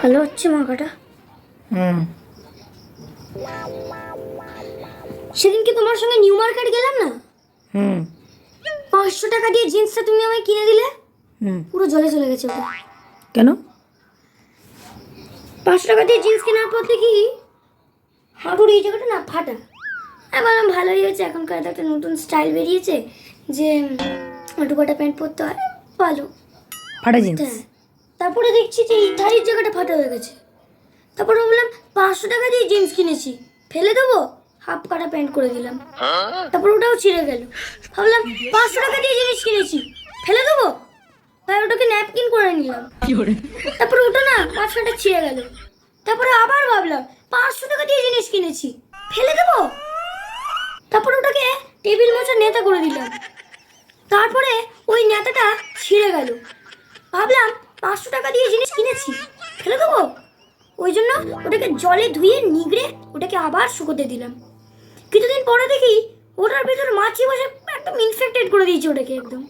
ভালো হচ্ছে মাখাটা? হুম। সেদিনকে তোমার সঙ্গে নিউ মার্কেট গেলাম না? হুম। পাঁচশো টাকা দিয়ে জিন্সটা তুমি আমায় কিনে দিলে? হুম। পুরো জলে চলে গেছে ওটা। কেন? পাঁচশো টাকা দিয়ে জিন্স কেনার পর দেখি হাঁটুর এই জায়গাটা না ফাটা। আমি বললাম ভালোই হয়েছে এখনকার একটা নতুন স্টাইল বেরিয়েছে যে হাঁটু কাটা প্যান্ট পরতে হয় ভালো ফাটা জিন্স? হ্যাঁ। তারপরে দেখছি যে এই ধারির জায়গাটা ফাটা হয়ে গেছে। তারপরে বললাম পাঁচশো টাকা দিয়ে জিন্স কিনেছি। ফেলে দেবো? হাফ কাটা প্যান্ট করে দিলাম। তারপর ওটাও ছিঁড়ে গেল। ভাবলাম পাঁচশো টাকা দিয়ে জিনিস কিনেছি। ফেলে দেবো? তাই ওটাকে ন্যাপকিন করে নিলাম। তারপরে ওটা না মাঝখানটা ছিঁড়ে গেল। তারপরে আবার ভাবলাম পাঁচশো টাকা দিয়ে জিনিস কিনেছি। ফেলে দেবো? তারপরে ওটাকে টেবিল মোছার নেতা করে দিলাম। তারপরে ওই নেতাটা ছিঁড়ে গেল। ভাবলাম পাঁচশো টাকা দিয়ে জিনিস কিনেছি। ফেলে দেবো? ওই জন্য ওটাকে জলে ধুয়ে নিগড়ে ওটাকে আবার শুকোতে দিলাম। কিছুদিন পরে দেখি ওটার ভিতর মাছি বসে একদম ইনফেক্টেড করে দিয়েছে ওটাকে একদম।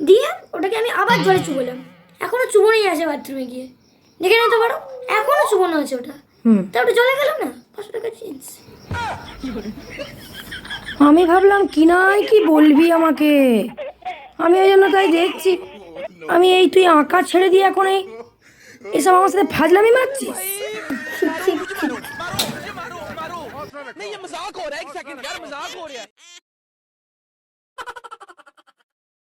দিয়ে ওটাকে আমি আবার জলে চুবোলাম। এখনও চুবনেই আছে বাথরুমে গিয়ে। দেখে নিতে পারো এখনও চুবনো আছে ওটা। তা ওটা জলে গেল না? পাঁচশো টাকা জিন্স আমি ভাবলাম কি নাই কি বলবি আমাকে? আমি ওই জন্য তাই দেখছি। আমি এই তুই আঁকা ছেড়ে দিয়ে এখন এই এসব আমার সাথে ফাজলামি মারছিস नहीं ये मजाक हो रहा है एक सेकंड यार मजाक हो रहा है